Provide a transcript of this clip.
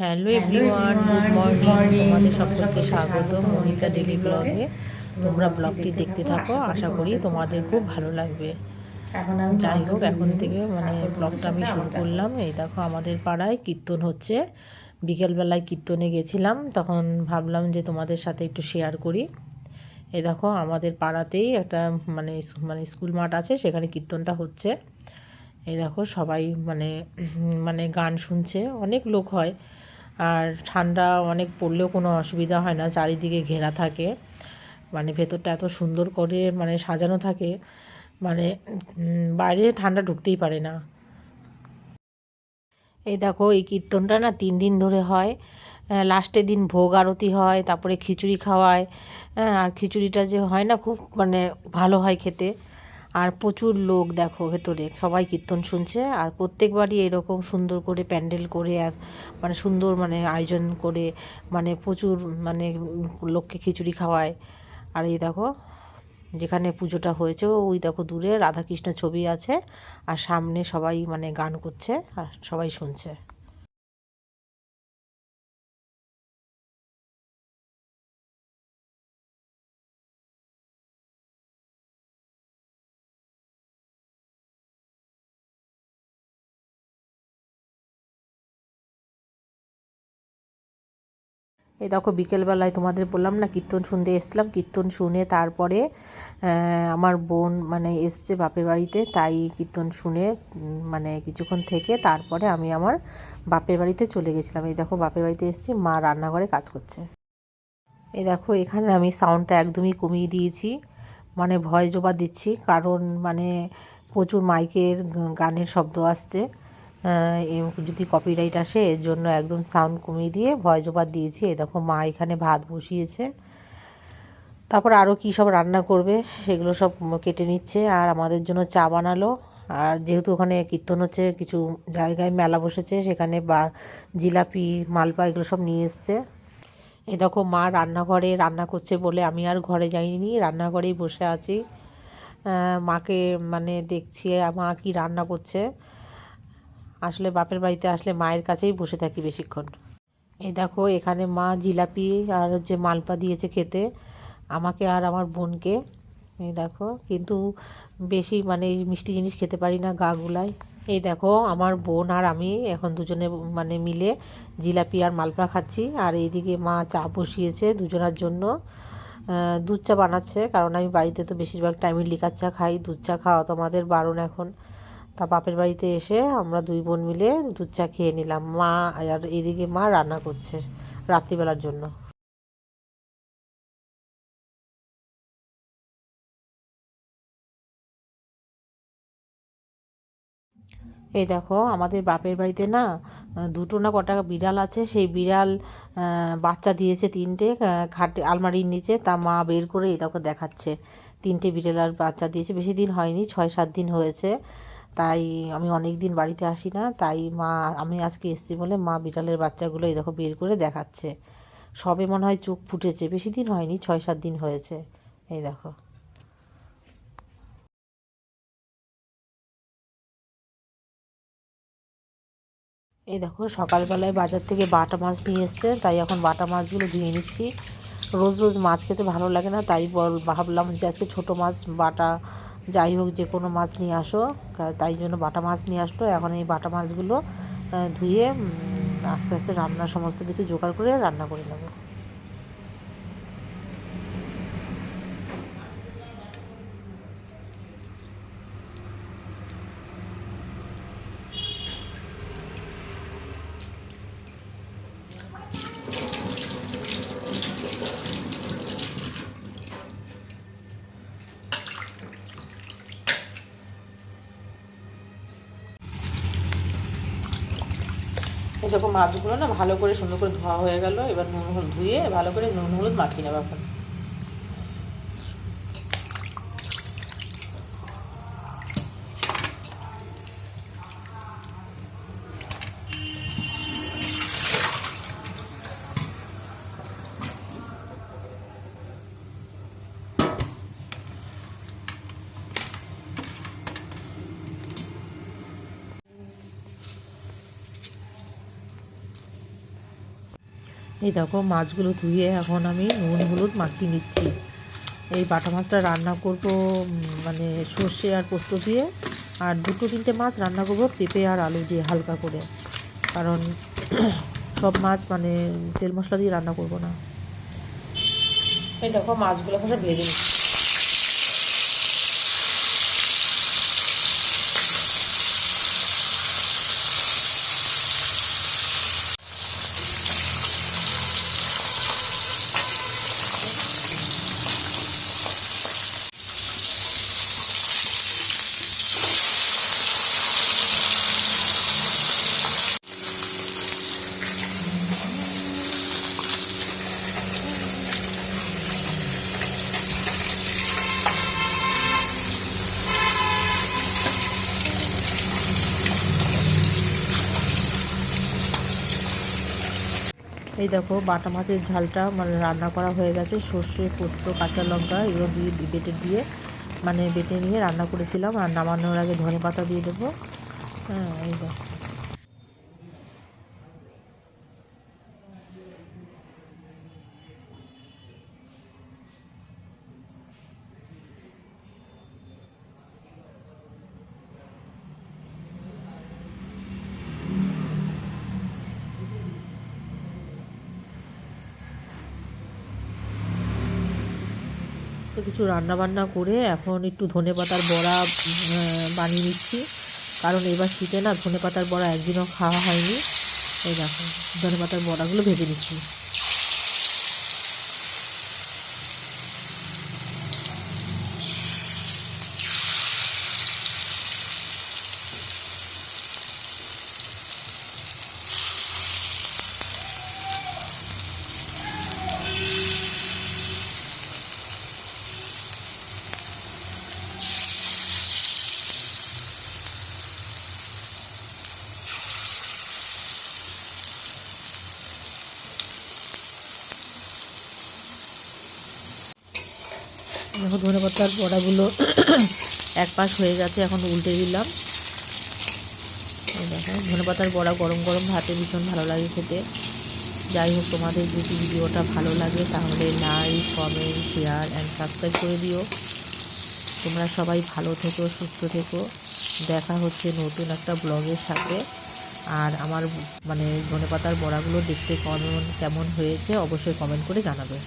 Hello everyone good morning তোমাদের সকলকে স্বাগত মনিকা ডেলি ব্লগে তোমরা ব্লগটি দেখতে থাকো আশা করি তোমাদের খুব ভালো লাগবে। যাই হোক এখন থেকে মানে ব্লগটা আমি শুরু করলাম। এই দেখো আমাদের পাড়ায় কীর্তন হচ্ছে। বিকেলবেলায় কীর্তনে গেছিলাম তখন ভাবলাম যে তোমাদের সাথে একটু শেয়ার করি। এই দেখো আমাদের পাড়াতেই একটা মানে মানে স্কুল মাঠ আছে সেখানে কীর্তনটা হচ্ছে। এই দেখো সবাই মানে মানে গান শুনছে অনেক লোক হয়। আর ঠান্ডা অনেক পড়লেও কোনো অসুবিধা হয় না, চারিদিকে ঘেরা থাকে। মানে ভেতরটা এত সুন্দর করে মানে সাজানো থাকে মানে বাইরে ঠান্ডা ঢুকতেই পারে না। এই দেখো, এই কীর্তনটা না তিন দিন ধরে হয়। লাস্টের দিন ভোগ আরতি হয়, তারপরে খিচুড়ি খাওয়ায়। আর খিচুড়িটা যে হয় না, খুব মানে ভালো হয় খেতে। আর প্রচুর লোক দেখো ভেতরে, সবাই কীর্তন শুনছে আর প্রত্যেকবারই এরকম সুন্দর করে প্যান্ডেল করে আর মানে সুন্দর মানে আয়োজন করে মানে প্রচুর মানে লোককে খিচুড়ি খাওয়ায়। আর এই দেখো যেখানে পুজোটা হয়েছে, ওই দেখো দূরে রাধাকৃষ্ণ ছবি আছে আর সামনে সবাই মানে গান করছে আর সবাই শুনছে। এই দেখো বিকেলবেলায় তোমাদের বললাম না, কীর্তন শুনতে এসছিলাম, কীর্তন শুনে তারপরে আমার বোন মানে এসছে বাপের বাড়িতে, তাই কীর্তন শুনে মানে কিছুক্ষণ থেকে তারপরে আমি আমার বাপের বাড়িতে চলে গেছিলাম। এই দেখো বাপের বাড়িতে এসেছি, মা রান্নাঘরে কাজ করছে। এই দেখো এখানে আমি সাউন্ডটা একদমই কমিয়ে দিয়েছি মানে ভয় জোবা দিচ্ছি, কারণ মানে প্রচুর মাইকের গানের শব্দ আসছে। যদি কপিরাইট আসে, এর জন্য একদম সাউন্ড কমিয়ে দিয়ে ভয় জোবার দিয়েছি। এই দেখো মা এখানে ভাত বসিয়েছে। তারপর আরও কী সব রান্না করবে, সেগুলো সব কেটে নিচ্ছে আর আমাদের জন্য চা বানালো। আর যেহেতু ওখানে কীর্তন হচ্ছে, কিছু জায়গায় মেলা বসেছে, সেখানে বা জিলাপি মালপা এগুলো সব নিয়ে এসছে। এই দেখো মা রান্নাঘরে রান্না করছে বলে আমি আর ঘরে যাইনি, রান্নাঘরেই বসে আছি। মাকে মানে দেখছি, মা কি রান্না করছে। আসলে বাপের বাড়িতে আসলে মায়ের কাছেই বসে থাকি বেশিক্ষণ। এই দেখো, এখানে মা জিলাপি আর হচ্ছে মালপা দিয়েছে খেতে, আমাকে আর আমার বোনকে। এই দেখো, কিন্তু বেশি মানে মিষ্টি জিনিস খেতে পারি না গা গুলায়। এই দেখো, আমার বোন আর আমি এখন দুজনে মানে মিলে জিলাপি আর মালপা খাচ্ছি, আর এইদিকে মা চা বসিয়েছে দুজনার জন্য। দুধ চা বানাচ্ছে, কারণ আমি বাড়িতে তো বেশিরভাগ টাইমে লিকার চা খাই, দুধ চা খাওয়া তো আমাদের বারণ এখন। তা বাপের বাড়িতে এসে আমরা দুই বোন মিলে দুধ চা খেয়ে নিলাম। মা আর এদিকে মা রান্না করছে রাত্রিবেলার জন্য। এই দেখো, আমাদের বাপের বাড়িতে না দুটো না কটা বিড়াল আছে। সেই বিড়াল বাচ্চা দিয়েছে তিনটে খাটে, আলমারির নিচে। তা মা বের করে এই দেখো দেখাচ্ছে। তিনটে বিড়াল আর বাচ্চা দিয়েছে। বেশি দিন হয়নি, ছয়, সাত দিন হয়েছে। তাই আমি অনেক দিন বাড়িতে আসি না, তাই মা, আমি আজকে এসেছি বলে মা বিড়ালের বাচ্চাগুলো এই দেখো বের করে দেখাচ্ছে। সবে মনে হয় চোখ ফুটেছে, বেশি দিন হয়নি, ছয় সাত দিন হয়েছে। এই দেখো। এই দেখো, সকালবেলায় বাজার থেকে বাটা মাছ নিয়ে এসছে, তাই এখন বাটা মাছগুলো ধুয়ে নিচ্ছি। রোজ রোজ মাছ খেতে ভালো লাগে না, তাই বল, ভাবলাম যে আজকে ছোটো মাছ বাটা যাই হোক যে কোনো মাছ নিয়ে আসো তাই জন্য বাটা মাছ নিয়ে আসলো। এখন এই বাটা মাছগুলো ধুয়ে আস্তে আস্তে রান্না সমস্ত কিছু জোগাড় করে রান্না করে নেব। এই দেখো মাছগুলো না ভালো করে সুন্দর করে ধোয়া হয়ে গেল, এবার নুন হলুদ ধুয়ে ভালো করে নুন হলুদ মাখিয়ে নেব এখন। এই দেখো, মাছগুলো ধুয়ে এখন আমি নুন, হলুদ মাখিয়ে নিচ্ছি। এই বাটা মাছটা রান্না করব মানে সর্ষে আর পোস্ত দিয়ে। আর দুটো তিনটে মাছ রান্না করব, পেঁপে আর আলু দিয়ে হালকা করে। কারণ সব মাছ মানে তেল মশলা দিয়ে রান্না করব না। এই দেখো, মাছগুলো এখন ভেজে নিচ্ছি। এই দেখো, বাটা মাছের ঝালটা মানে রান্না করা হয়ে গেছে। সর্ষে, পোস্ত, কাঁচা লঙ্কা এগুলো দিয়ে বেটে দিয়ে মানে বেটে নিয়ে রান্না করেছিলাম। আর নামানোর আগে ধনে পাতা দিয়ে দেবো। হ্যাঁ এই দেখো। কিছু রান্না বান্না করে এখন একটু ধনে পাতার বড়া বানিয়ে নিচ্ছি। কারণ এবার শীতে না ধনে পাতার বড়া একদিনও খাওয়া হয়নি। এই দেখো, ধনে পাতার বড়াগুলো ভেজে নিচ্ছি। দেখো ধনে পাতার বড়াগুলো এক পাশ হয়ে গেছে, এখন উল্টে দিলাম। দেখো ধনে পাতার বড়া গরম গরম ভাতে ভীষণ ভালো লাগে খেতে। যাই হোক, তোমাদের যদি ভিডিওটা ভালো লাগে, তাহলে like comment share and subscribe করে দিও। তোমরা সবাই ভালো থেকো, সুস্থ থেকো। দেখা হচ্ছে নতুন একটা ব্লগের সাথে। আর আমার মানে ধনে পাতার বড়াগুলো দেখতে কেমন কেমন হয়েছে, অবশ্যই কমেন্ট করে জানাবে।